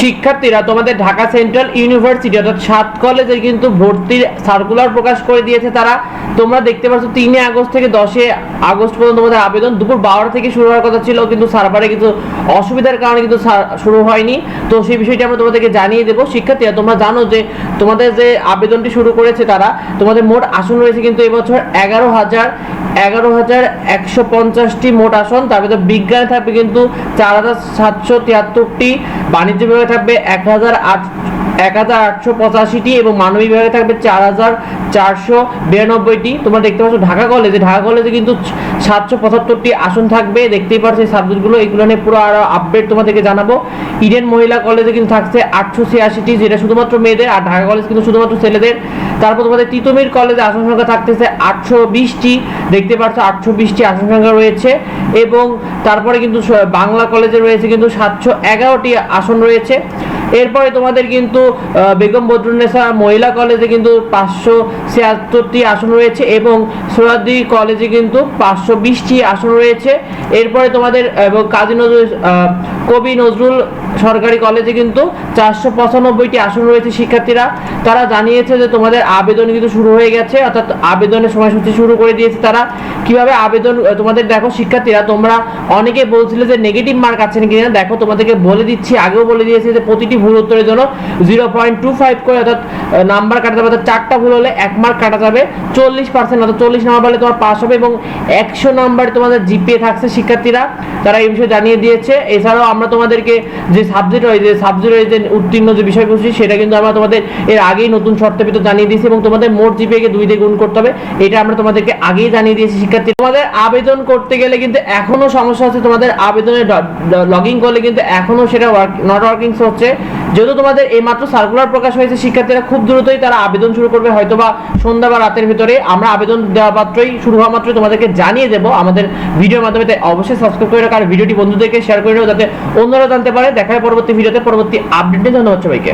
শিক্ষার্থীরা তোমাদের Dhaka central university অর্থাৎ সাত কলেজে কিন্তু ভর্তির সার্কুলার প্রকাশ করে দিয়েছে তারা। তোমরা দেখতে পাচ্ছ তিনে আগস্ট থেকে দশে আগস্ট পর্যন্ত তোমাদের আবেদন। দুপুর বারোটা থেকে শুরু হওয়ার কথা ছিল, কিন্তু সার্ভারে কিছু অসুবিধার কারণে কিন্তু শুরু হয়নি। তো সেই বিষয়টি আমরা তোমাদেরকে জানিয়ে দেবো। শিক্ষার্থীরা, তোমরা জানো যে তোমাদের যে আবেদনটি শুরু করেছে তারা, তোমাদের মোট আসন রয়েছে কিন্তু এবছর এগারো হাজার এগারো হাজার একশো পঞ্চাশটি মোট আসন। তার ভিতরে বিজ্ঞানে থাকবে কিন্তু চার হাজার সাতশো তিয়াত্তরটি, বাণিজ্য বিভাগে থাকবে এক হাজার আট এক হাজার আটশো পঁচাশিটি এবং মানবিক বিভাগে থাকবে চার হাজার চারশো বিরানব্বইটি। তোমরা দেখতে পাচ্ছ ঢাকা কলেজে ঢাকা কলেজে কিন্তু সাতশো পঁচাত্তরটি আসন থাকবে। দেখতেই পাচ্ছ এই সাবজেক্টগুলো এগুলো নিয়ে পুরো আরও আপডেট তোমাদেরকে জানাব। ইডেন মহিলা কলেজে কিন্তু থাকছে আটশো ছিয়াশিটি, যেটা শুধুমাত্র মেয়েদের, আর ঢাকা কলেজ কিন্তু শুধুমাত্র ছেলেদের। তারপর তোমাদের তিতুমির কলেজে আসন সংখ্যা থাকতেছে আটশো বিশটি। দেখতে পাচ্ছ আটশো বিশটি আসন সংখ্যা রয়েছে এবং তারপরে কিন্তু বাংলা কলেজে রয়েছে কিন্তু সাতশো এগারোটি আসন রয়েছে। এরপরে তোমাদের কিন্তু বেগম বদরুন্নেসা মহিলা কলেজে কিন্তু পাঁচশো ছিয়াত্তরটি আসন রয়েছে এবং সৈয়াদি কলেজে কিন্তু পাঁচশো বিশটি আসন রয়েছে। এরপরে তোমাদের এবং কাজী নজরুল কবি নজরুল সরকারি কলেজে কিন্তু চারশো পঁচানব্বইটি আসন রয়েছে শিক্ষার্থীরা। তারা জানিয়েছে যে তোমাদের আবেদন কিন্তু শুরু হয়ে গেছে, অর্থাৎ আবেদনের সময়সূচি শুরু করে দিয়েছে তারা। কীভাবে আবেদন তোমাদের দেখো শিক্ষার্থীরা, তোমরা অনেকে বলছিলে যে নেগেটিভ মার্ক আছে নাকি না দেখো, তোমাদেরকে বলে দিচ্ছি, আগেও বলে দিয়েছি যে প্রতিটি ভুল উত্তরের জন্য জিরো পয়েন্ট টু ফাইভ করে, অর্থাৎ নাম্বার কাটা যাবে, অর্থাৎ চারটা ভুল হলে এক মার্ক কাটা যাবে, চল্লিশ পার্সেন্ট অর্থাৎ চল্লিশ নাম্বার পেলে তোমার পাস হবে এবং একশো নাম্বার তোমাদের জিপিএ থাকছে শিক্ষার্থীরা। তারা এই বিষয়ে জানিয়ে দিয়েছে। এছাড়াও আমরা তোমাদেরকে যে সাবজেক্ট রয়েছে সাবজেক্ট রয়েছে উত্তীর্ণ যে বিষয়বস্তু সেটা কিন্তু আমরা তোমাদের এর আগেই নতুন শর্তের ভিতর জানিয়ে দিয়েছি এবং তোমাদের মোট জিপিএকে দুই দিয়ে গুণ করতে হবে। এটা আমরা তোমাদেরকে আগেই জানিয়ে দিয়েছি, শিক্ষার্থী। তোমাদের আবেদন করতে গেলে কিন্তু এখনও সমস্যা আছে। তোমাদের আবেদনে লগ ইন করলে কিন্তু এখনও সেটা ওয়ার্ক নট ওয়ার্কিংস হচ্ছে। যেহেতু তোমাদের এই মাত্র সার্কুলার প্রকাশ হয়েছে, শিক্ষার্থীরা খুব দ্রুতই তারা আবেদন শুরু করবে হয়তো বা সন্ধ্যা বা রাতের ভিতরে। আমরা আবেদন দেওয়া মাত্রই শুরু হওয়া মাত্রই তোমাদেরকে জানিয়ে দেবো। আমাদের ভিডিওর মাধ্যমে তাই অবশ্যই সাবস্ক্রাইব করে রাখো আর ভিডিওটি বন্ধুদেরকে শেয়ার করে নেব যাতে অন্যরা জানতে পারে। দেখা হয় পরবর্তী ভিডিওতে পরবর্তী আপডেটে ধন্যবাদ সবাইকে।